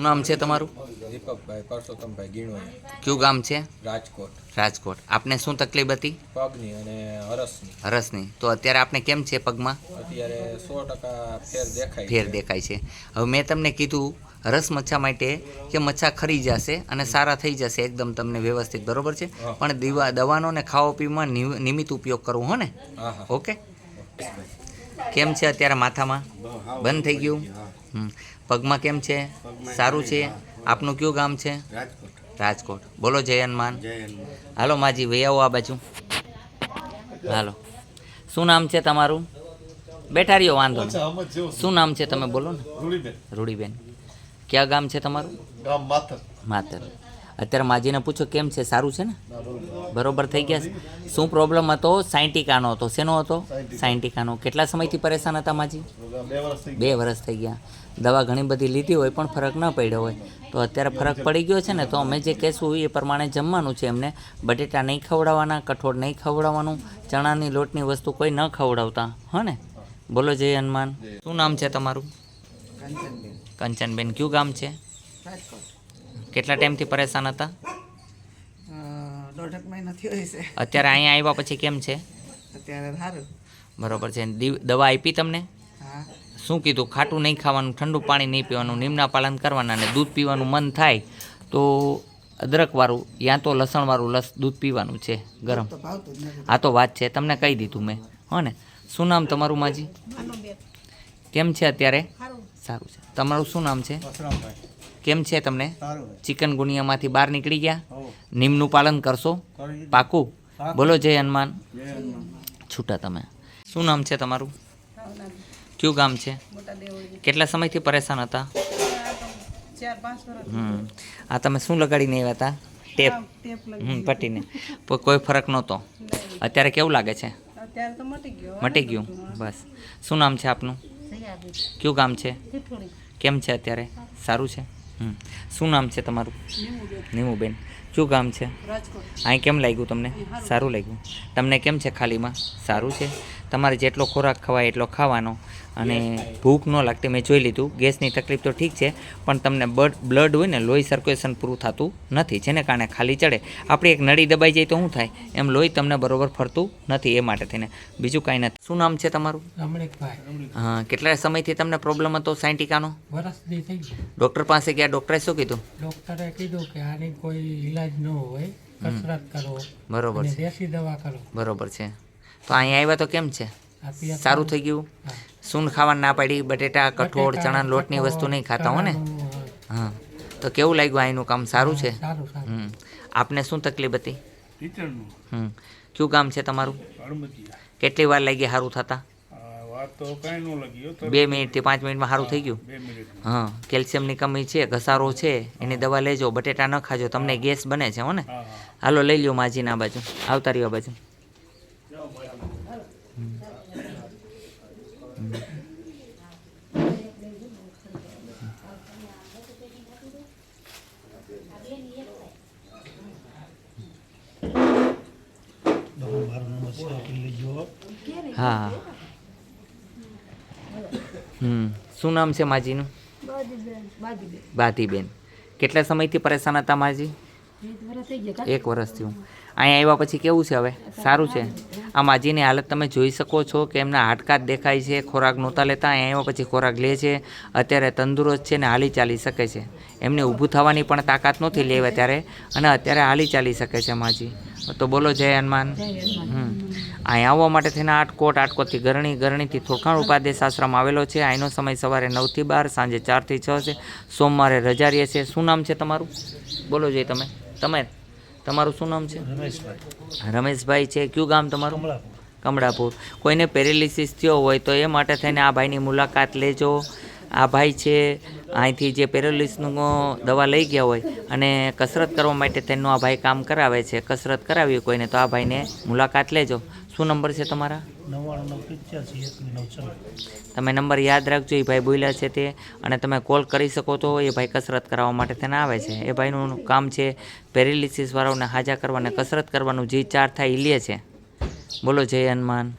શું નામ છે તમારું? દીપકભાઈ પરસોત્તમભાઈ ગીણોઈ કયું ગામ છે? રાજકોટ. રાજકોટ. આપને શું તકલીફ હતી? પગની અને હરસની. હરસની. તો અત્યારે આપને કેમ છે પગમાં? અત્યારે સો ટકા ફેર દેખાય ફેર. દેખાય છે. હવે મેં તમને કીધું રસ મચ્છા માટે કે મચ્છા ખરી જશે અને સારા થઈ જશે એકદમ તમને વ્યવસ્થિત બરોબર છે? પણ દીવા દવાનો ને ખાવા પીવામાં નિયમિત ઉપયોગ કરવો હો ને? ઓકે? કેમ છે અત્યારે માથામાં? બંધ થઈ ગયું. પગમાં કેમ છે? સારું છે? આપનું કયું ગામ છે? રાજકોટ. બોલો જય હનુમાન. હાલો માજી આવો આ બાજુ. હાલો. શું નામ છે તમારું? બેઠા રહ્યો વાંધો શું નામ છે તમે બોલો ને? રૂડીબેન રૂડીબેન ક્યાં ગામ છે તમારું? ગામ માતર. માતર. અત્યારે માજીને પૂછો કેમ છે સારું છે ને? બરોબર. થઈ ગયા છે. શું પ્રોબ્લેમ હતો? સાયન્ટિકાનો હતો. શેનો હતો? સાયન્ટિકાનો. કેટલા સમયથી પરેશાન હતા માજી? બે વર્ષ થઈ બે વર્ષ થઈ ગયા. દવા ઘણી બધી લીધી હોય પણ ફરક ન પડ્યો હોય. તો અત્યારે ફરક પડી ગયો છે ને તો અમે જે કહેશું એ પ્રમાણે જમવાનું છે એમને. બટેટા નહીં ખવડાવવાના કઠોળ નહીં ખવડાવવાનું ચણાની લોટની વસ્તુ કોઈ ન ખવડાવતા. હો ને? બોલો જય હનુમાન. શું નામ છે તમારું? કંચનબેન. કયું ગામ છે? કેટલા ટાઈમથી પરેશાન હતા? અ, દોઢેક મહિના થયો હશે અત્યારે અહીંયા આવ્યા પછી કેમ છે? અત્યારે સારું. બરોબર છે. દી- દવા આપી તમને? શું કીધું? ખાટું નહીં ખાવાનું ઠંડુ પાણી નહીં પીવાનું નિમના પાલન કરવાના અને દૂધ પીવાનું મન થાય તો અદરકવાળું યા તો લસણવાળું લસ દૂધ પીવાનું છે ગરમ. આ તો વાત છે. તમને કહી દીધું મેં. હો ને? શું નામ તમારું માજી? કેમ છે અત્યારે? સારું. છે. તમારું શું નામ છે? કેમ છે તમને? સારું ચિકન ગુનિયામાંથી બહાર નીકળી ગયા? નિમનું પાલન કરશો? પાકું. બોલો જય હનુમાન. છૂટા તમે. શું નામ છે તમારું? કયું ગામ છે? કેટલા સમયથી પરેશાન હતા? ચાર પાંચ વર્ષ હમ. આ તમે શું લગાડીને આવ્યા હતા? ટેપ. હમ પટીને કોઈ ફરક નહોતો? અત્યારે કેવું લાગે છે? મટી ગયું. બસ. શું નામ છે આપનું? કયું ગામ છે? કેમ છે અત્યારે? સારું છે? શું નામ છે તમારું? નીમુબેન. કયું કામ છે? રાજકોટ. અહીં કેમ લાગ્યું તમને? સારું. લાગ્યું. તમને કેમ છે ખાલીમાં? સારું છે. તમારે જેટલો ખોરાક ખવાય એટલો ખાવાનો. અને ભૂખ ન લાગતી મેં જોઈ લીધું. ગેસની તકલીફ તો ઠીક છે પણ તમને બ્લડ બ્લડ હોય ને લોહી સર્ક્યુલેશન પૂરું થતું નથી જેને કારણે ખાલી ચડે. આપણી એક નળી દબાઈ જાય તો શું થાય? એમ લોહી તમને બરોબર ફરતું નથી એ માટે થઈને. બીજું કાંઈ નથી. શું નામ છે તમારું? હા કેટલા સમયથી તમને પ્રોબ્લેમ હતો સાયન્ટિકાનો વરસથી ડૉક્ટર પાસે ગયા ડૉક્ટરે શું કીધું? ડૉક્ટરે કીધું કે આની કોઈ ઈલાજ ન હોય કસરત કરો બરોબર છે. દેશી દવા કરો. બરોબર છે. તો અહીંયા આવ્યા તો કેમ છે? સારું થઈ ગયું? સૂન ખાવાનું ના પાડી? બટેટા કઠોળ ચણા લોટની વસ્તુ નહીં ખાતા હો ને? હા. તો કેવું લાગ્યું અહીંનું કામ? સારું છે? સારું સારું. હમ. આપને શું તકલીફ હતી? હમ. કયું કામ છે તમારું? કેટલી વાર લાગી? સારું થતા? બે મિનિટથી પાંચ મિનિટમાં સારું થઈ ગયું? મિનિટ હા કેલ્શિયમની કમી છે ઘસારો છે એની દવા લેજો બટેટા ન ખાજો તમને ગેસ બને છે હો ને? હાલો લઈ લ્યો માજીના બાજુ આવતા રહ્યો આ બાજુ. હા. હમ. શું નામ છે માજીનું? બાધીબેન કેટલા સમયથી પરેશાન હતા માજી? એક વર્ષથી હું અહીંયા આવ્યા પછી કેવું છે હવે? સારું છે? આ માજીની હાલત તમે જોઈ શકો છો કે એમના હાડકાં દેખાય છે ખોરાક નહોતા લેતા. અહીંયા આવ્યા પછી ખોરાક લે છે. અત્યારે તંદુરસ્ત છે ને હાલી ચાલી શકે છે. એમને ઊભું થવાની પણ તાકાત નહોતી લેવા ત્યારે. અને અત્યારે હાલી ચાલી શકે છે માજી. તો બોલો જય હનુમાન. હમ. અહીંયા આવવા માટે થઈને આટકોટ આટકોટથી ગરણી ગરણીથી થોખાણ ઉપાદેશ આશ્રમ આવેલો છે. અહીંનો સમય સવારે નવથી બાર સાંજે ચારથી છ છે. સોમવારે રજા રહે છે. શું નામ છે તમારું? બોલો જોઈએ તમે. તમે? તમારું શું નામ છે? રમેશભાઈ. છે. કયું ગામ તમારું? કમળાપુર. કોઈને પેરેલિસિસ થયો હોય તો એ માટે થઈને આ ભાઈની મુલાકાત લેજો. આ ભાઈ છે અહીંથી જે પેરેલિસનું દવા લઈ ગયા હોય અને કસરત કરવા માટે તેનું આ ભાઈ કામ કરાવે છે કસરત કરાવી કોઈને તો આ ભાઈને મુલાકાત લેજો. શું નંબર છે તમારા? તમે નંબર યાદ રાખજો એ ભાઈ બોલ્યા છે તે અને તમે કોલ કરી શકો તો એ ભાઈ કસરત કરાવવા માટે તેને આવે છે. એ ભાઈનું કામ છે પેરેલિસિસવાળાઓને હાજા કરવાને કસરત કરવાનું જે ચાર થાય એ લે છે. બોલો જય હનુમાન.